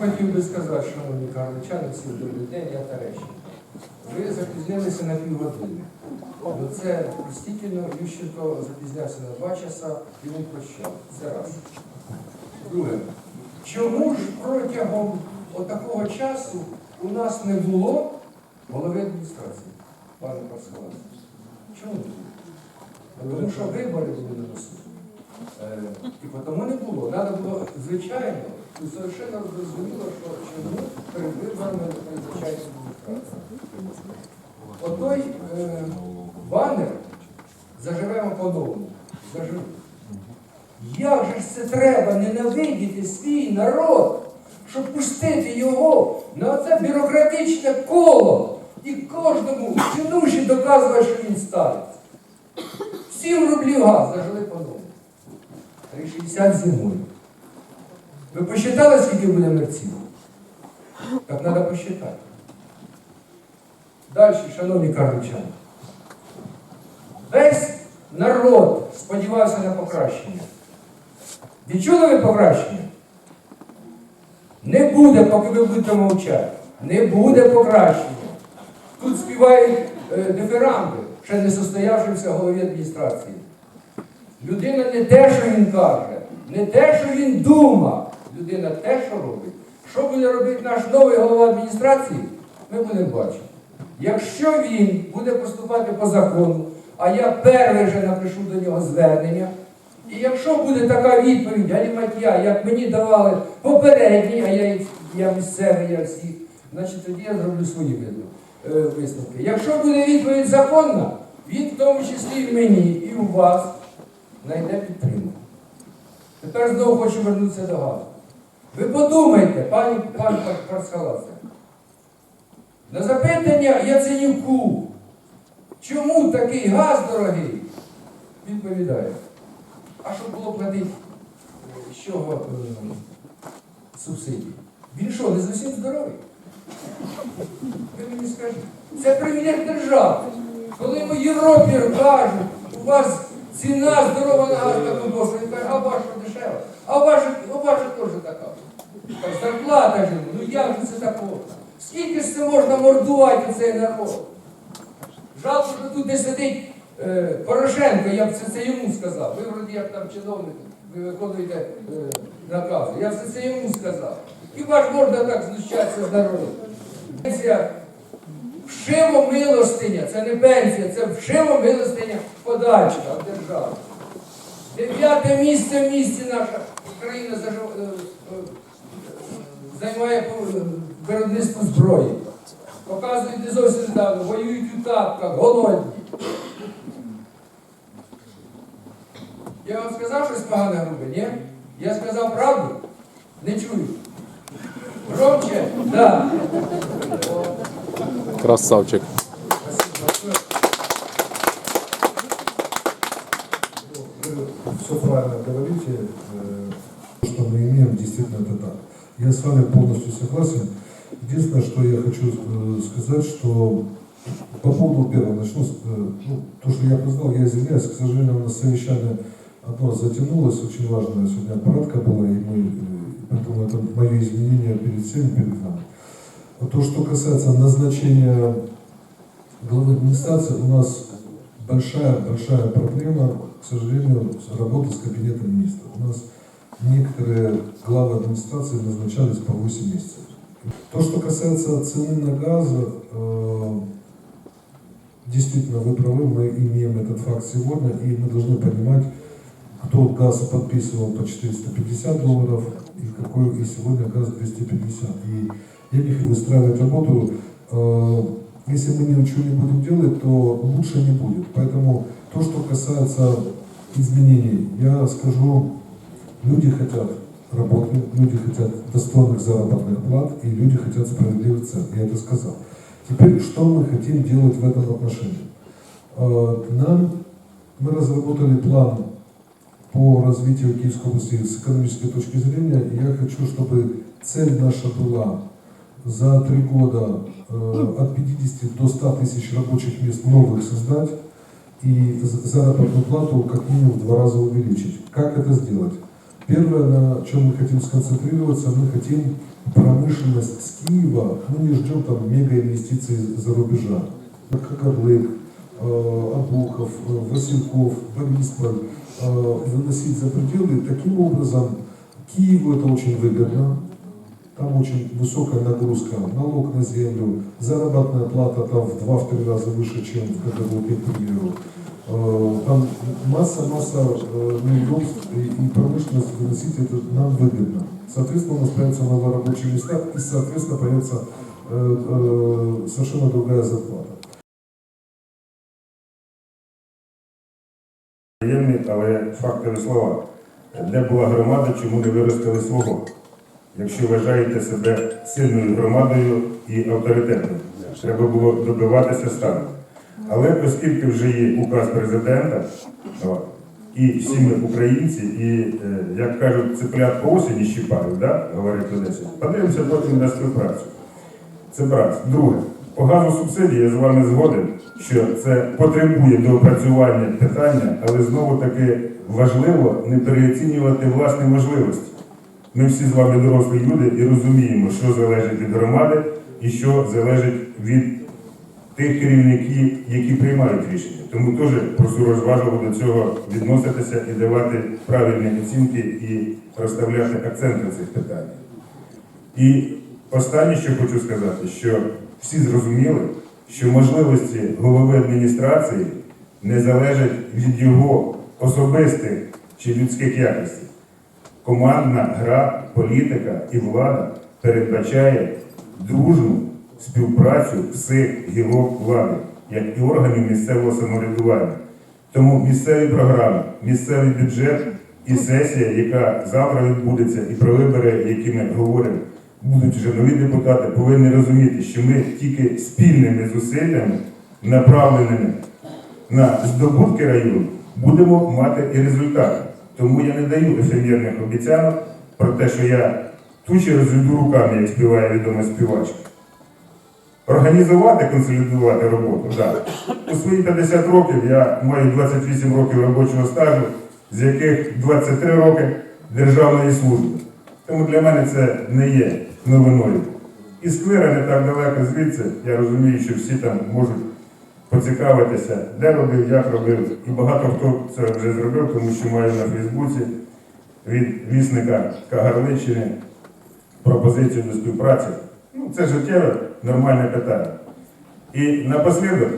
хотів би сказати, шановні карличани, всім добрий день, я Терещин. Ви запізнилися на півгодини. Ну це стільки Ющенко запізнявся на два часа і він прощав. Це раз. Друге. Чому ж протягом отакого часу у нас не було голови адміністрації, пане Пасхалас? Чому? Тому що вибори були на носу. Е, І тому не було. Треба було, звичайно, совершенно зрозуміло, що чому перед виборами не призначається. Отой е, банер заживемо по-новому. Заживемо. Як же ж це треба ненавидіти свій народ, щоб пустити його на це бюрократичне коло і кожному чинуші доказувати, що він ставить. 7 рублів газ зажили по-новому. 3,60 зимою. Ви посчитали, скільки буде мерців? Так треба посчитати. Далі, шановні карличани. Весь народ сподівався на покращення. Відчули ви покращення? Не буде, поки ви будете мовчати. Не буде покращення. Тут співають е, дифирамби, ще не состоявшимся голові адміністрації. Людина не те, що він каже, не те, що він думав. Людина те, що робить. Що буде робити наш новий голова адміністрації, ми будемо бачити. Якщо він буде поступати по закону, а я перший вже напишу до нього звернення, і якщо буде така відповідь, галіматія, як мені давали попередні, а я, я місцевий, я всіх, значить тоді я зроблю свої е, висновки. Якщо буде відповідь законна, він в тому числі і мені, і у вас знайде підтримку. Тепер знову хочу вернутися до газу. Ви подумайте, пані пан Парскаласе, на запитання Яценюку, чому такий газ дорогий, відповідає. А щоб було платити з чого е, субсидії? Він що, не зовсім здоровий? Ви мені скажіть. Це прем'єр держави. Коли йому Європі кажуть, у вас ціна здорова на газ таку дошку, він каже, а ваша дешева, а ваша, а ваша теж така. Зарплата ж, ну як же це такого? Скільки ж це можна мордувати цей народ? Жалко, що тут не сидить е, Порошенко, я б це, це йому сказав. Ви вроді як там чиновник, ви виконуєте е, накази. Я б це, це йому сказав. Хіба ж можна так знущатися з народом? Пенсія вшиво милостиня, це не пенсія, це вшиво милостиня подачка держави. Дев'яте місце в місті наша країна зажив- е, е, займає виробництво зброї. Показують не зовсім недавно, воюють у тапках, голодні. Я вам сказав щось погане грубе, ні? Я сказав правду? Не чую. Громче? Да. Красавчик. Я с вами полностью согласен. Единственное, что я хочу э, сказать, что по поводу первого начну, э, ну, то, что я признал, я извиняюсь, к сожалению, у нас совещание одно затянулось, очень важная сегодня аппаратка была, и мы, поэтому это мое изменение перед всеми, перед нами. А то, что касается назначения главы администрации, у нас большая-большая проблема, к сожалению, с работы с кабинетом министров. У нас некоторые главы администрации назначались по 8 месяцев. То, что касается цены на газ, э, действительно, вы правы, мы имеем этот факт сегодня, и мы должны понимать, кто газ подписывал по 450 долларов, и какой и сегодня газ 250. И я не хочу выстраивать работу. э, если мы ничего не будем делать, то лучше не будет. Поэтому то, что касается изменений, я скажу, люди хотят работы, люди хотят достойных заработных плат, и люди хотят справедливых цен. Я это сказал. Теперь, что мы хотим делать в этом отношении? Э, Нам, мы разработали план по развитию Киевской области с экономической точки зрения. И я хочу, чтобы цель наша была за три года э, от 50 до 100 тысяч рабочих мест новых создать и заработную плату как минимум в два раза увеличить. Как это сделать? Первое, на чем мы хотим сконцентрироваться, мы хотим промышленность с Киева, мы не ждем там мега инвестиций за рубежа. Кагарлык, э, Обухов, э, Васильков, Борисполь э, выносить за пределы. Таким образом, Киеву это очень выгодно. Там очень высокая нагрузка, налог на землю, заработная плата там в 2-3 раза выше, чем в Кагарлыке, к. Э, Там масса-масса э, неудобств и, и промышленность выносить это нам выгодно. Соответственно, у нас появятся новые рабочие места и, соответственно, появится э, э, совершенно другая зарплата. Приємні, але фактові слова. Де була громада, чому не виростили свого? Якщо вважаєте себе сильною громадою і авторитетною, треба було добиватися стану. Але оскільки вже є указ президента, і всі ми українці, і, е, як кажуть, цеплят по осені щіпають, да? говорить Одесі, подивимося потім на співпрацю. Це раз. Друге, по газу субсидії я з вами згоден, що це потребує доопрацювання питання, але знову таки важливо не переоцінювати власні можливості. Ми всі з вами дорослі люди і розуміємо, що залежить від громади і що залежить від тих керівників, які приймають рішення. Тому теж прошу розважливо до цього відноситися і давати правильні оцінки і розставляти акцент на цих питаннях. І останнє, що хочу сказати, що всі зрозуміли, що можливості голови адміністрації не залежать від його особистих чи людських якостей. Командна гра, політика і влада передбачає дружну співпрацю всіх гілок влади, як і органів місцевого самоврядування. Тому місцеві програми, місцевий бюджет і сесія, яка завтра відбудеться, і про вибори, які ми говоримо, будуть вже нові депутати, повинні розуміти, що ми тільки спільними зусиллями, направленими на здобутки району, будемо мати і результати. Тому я не даю ефемерних обіцянок про те, що я тучі розведу руками, як співає відома співачка. Організувати, консолідувати роботу, так. У свої 50 років я маю 28 років робочого стажу, з яких 23 роки державної служби. Тому для мене це не є новиною. І сквера не так далеко звідси, я розумію, що всі там можуть поцікавитися, де робив, як робив. І багато хто це вже зробив, тому що маю на Фейсбуці від вісника Кагарличини пропозицію до співпраці. Ну, це життєве нормальне питання. І напослідок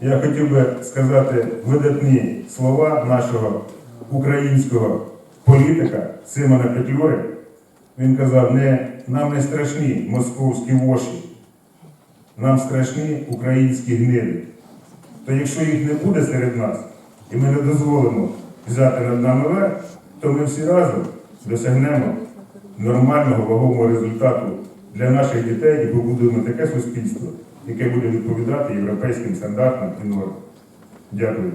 я хотів би сказати видатні слова нашого українського політика Симона Петлюри. Він казав, не, нам не страшні московські воші, нам страшні українські гниди. То якщо їх не буде серед нас, і ми не дозволимо взяти над нами верх, то ми всі разом досягнемо нормального вагомого результату для наших дітей і побудуємо таке суспільство, яке буде відповідати європейським стандартам і нормам. Дякую.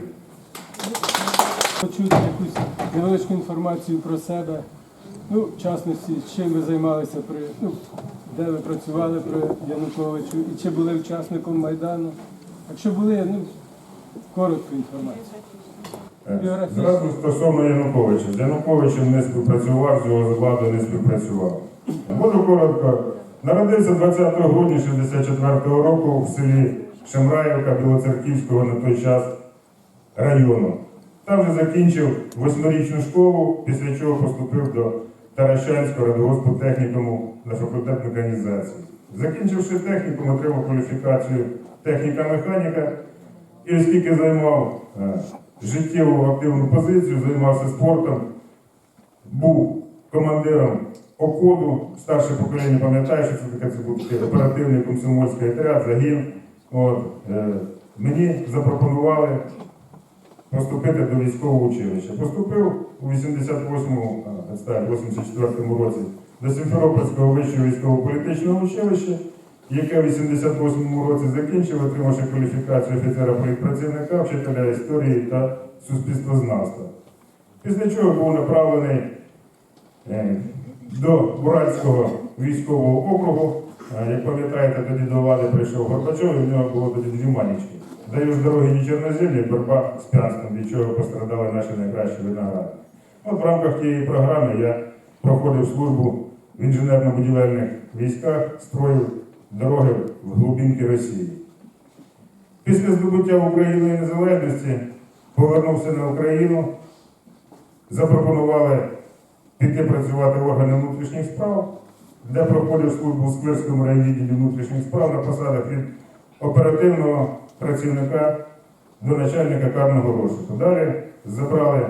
Почути якусь невеличку інформацію про себе. Ну, в частності, чим ви займалися при ну, де ви працювали при Януковичу і чи були учасником Майдану. Якщо були, ну коротку інформацію. Е, Зразу стосовно Януковича. З Януковичем не співпрацював, з його владою не співпрацював. Буду коротко. Народився 20 грудня 64-го року в селі Шемраївка Білоцерківського на той час району. Там вже закінчив восьмирічну школу, після чого поступив до Таращанського радгоспу технікуму на факультет механізації. Закінчивши технікум, отримав кваліфікацію техніка-механіка і оскільки займав е, життєву активну позицію, займався спортом, був командиром окоду, старше покоління пам'ятає, що це таке це був оперативний комсомольський отряд, загін. От, е, мені запропонували поступити до військового училища. Поступив у 88-му, а, 84-му році до Сімферопольського вищого військово-політичного училища, яке в 88-му році закінчив, отримавши кваліфікацію офіцера політпрацівника, вчителя історії та суспільствознавства. Після чого був направлений е, до Уральського військового округу. Як пам'ятаєте, тоді до влади прийшов Горбачов, і в нього було тоді дві манічки. Даю з дороги ні чорноземлі, боротьба з п'янством, від чого пострадали наші найкращі виногради. От в рамках тієї програми я проходив службу в інженерно-будівельних військах, строїв дороги в глубинки Росії. Після здобуття Україною незалежності повернувся на Україну, запропонували піти працювати в органи внутрішніх справ, де проходив службу в Сквирському райвідділі внутрішніх справ на посадах від оперативного працівника до начальника карного розшуку. Далі забрали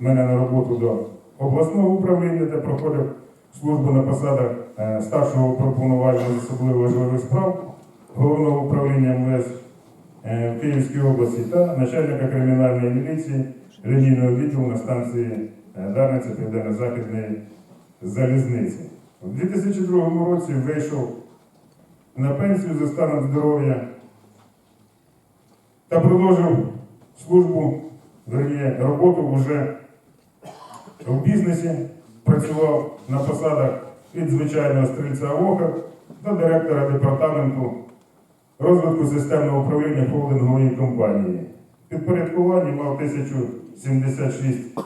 мене на роботу до обласного управління, де проходив службу на посадах е, старшого пропонувального з особливо важливих справ головного управління МВС е, в Київській області та начальника кримінальної міліції лінійного відділу на станції Дарниця Південно-Західної залізниці. У 2002 році вийшов на пенсію за станом здоров'я та продовжив службу, верніше, роботу вже в бізнесі, працював на посадах від звичайного стрільця ОКА до директора департаменту розвитку системного управління холдингової компанії. В підпорядкуванні мав 1076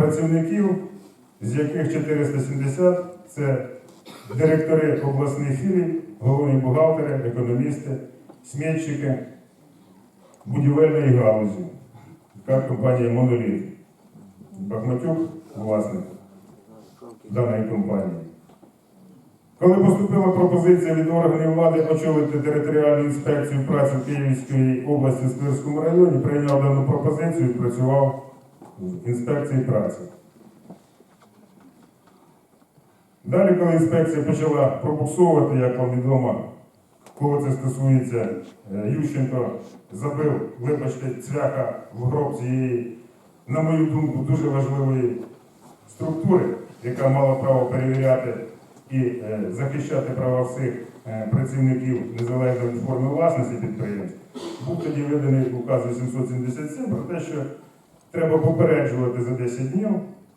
працівників, з яких 470 це директори обласних філій, головні бухгалтери, економісти, смітчики будівельної галузі, така компанія Моноліт. Бахматюк власник даної компанії. Коли поступила пропозиція від органів влади очолити територіальну інспекцію праці Київської області в Сквирському районі, прийняв дану пропозицію і працював інспекції праці. Далі, коли інспекція почала пробуксовувати, як вам відомо, коли це стосується, е, Ющенко забив, вибачте, цвяха в гроб цієї, на мою думку, дуже важливої структури, яка мала право перевіряти і е, захищати права всіх е, працівників незалежно від форми власності підприємств, був тоді виданий указ 877 про те, що треба попереджувати за 10 днів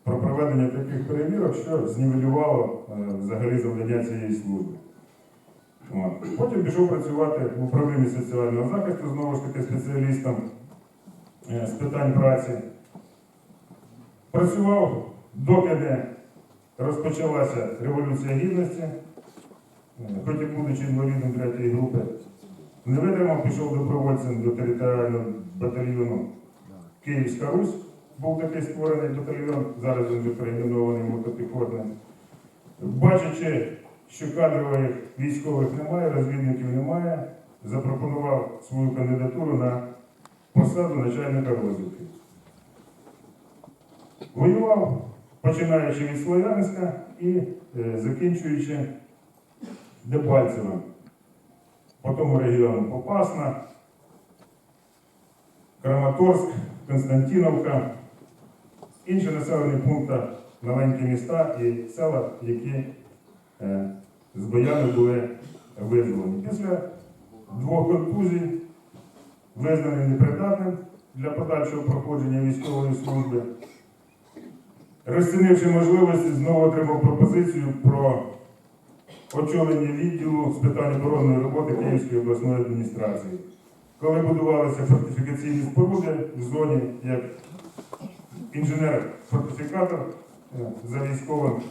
про проведення таких перевірок, що знівелювало е, взагалі завдання цієї служби. От. Потім пішов працювати в управлінні соціального захисту, знову ж таки спеціалістом е, з питань праці. Працював, доки не розпочалася Революція Гідності, Е, хоч і будучи інвалідом третьої групи, не витримав, пішов добровольцем до територіального батальйону Київська Русь. Був такий створений батальйон, зараз він вже перейменований мотопіхотним. Бачачи, що кадрових військових немає, розвідників немає, запропонував свою кандидатуру на посаду начальника розвідки. Воював, починаючи від Слов'янська і е, закінчуючи Дебальцевим. По тому регіону Попасна, Краматорськ, Константиновка, інші населені пункти, маленькі міста і села, які е, з боями були визволені. Після двох контузій, визнаний непридатним для подальшого проходження військової служби, розцінивши можливості, знову отримав пропозицію про очолення відділу з питань оборонної роботи Київської обласної адміністрації. Коли будувалися фортифікаційні споруди в зоні як інженер-фортифікатор е, за військовим,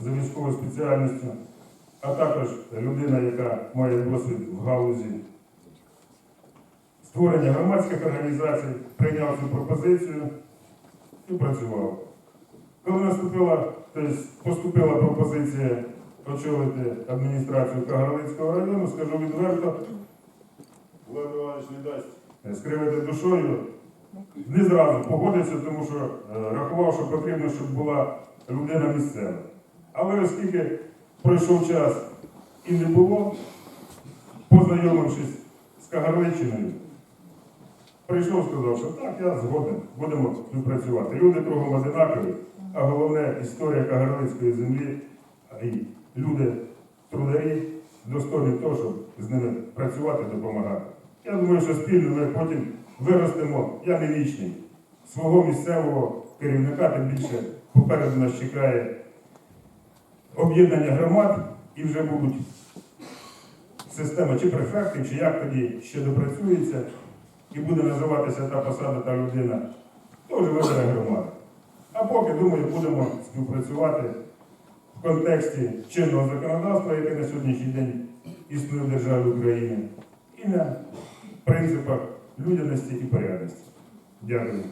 за військовою спеціальністю, а також людина, яка має досвід в галузі створення громадських організацій, прийняв цю пропозицію і працював. Коли наступила, тобто поступила пропозиція очолити адміністрацію Кагарлицького району, скажу відверто, Олег Іванович не дасть е, скривити душою, не зразу погодився, тому що е, рахував, що потрібно, щоб була людина місцева. Але оскільки пройшов час і не було, познайомившись з Кагарличиною, прийшов, сказав, що так, я згоден, будемо співпрацювати. Люди кругом одинакові, а головне історія Кагарлицької землі, й люди трударі достойні того, щоб з ними працювати, допомагати. Я думаю, що спільно ми потім виростемо, я не вічний, свого місцевого керівника, тим більше попереду нас чекає об'єднання громад і вже будуть система чи префектів, чи як тоді ще допрацюється, і буде називатися та посада, та людина, то вже вибере громада. А поки, думаю, будемо співпрацювати в контексті чинного законодавства, яке на сьогоднішній день існує в державі України, і на принципах людяності і порядності. Дякую.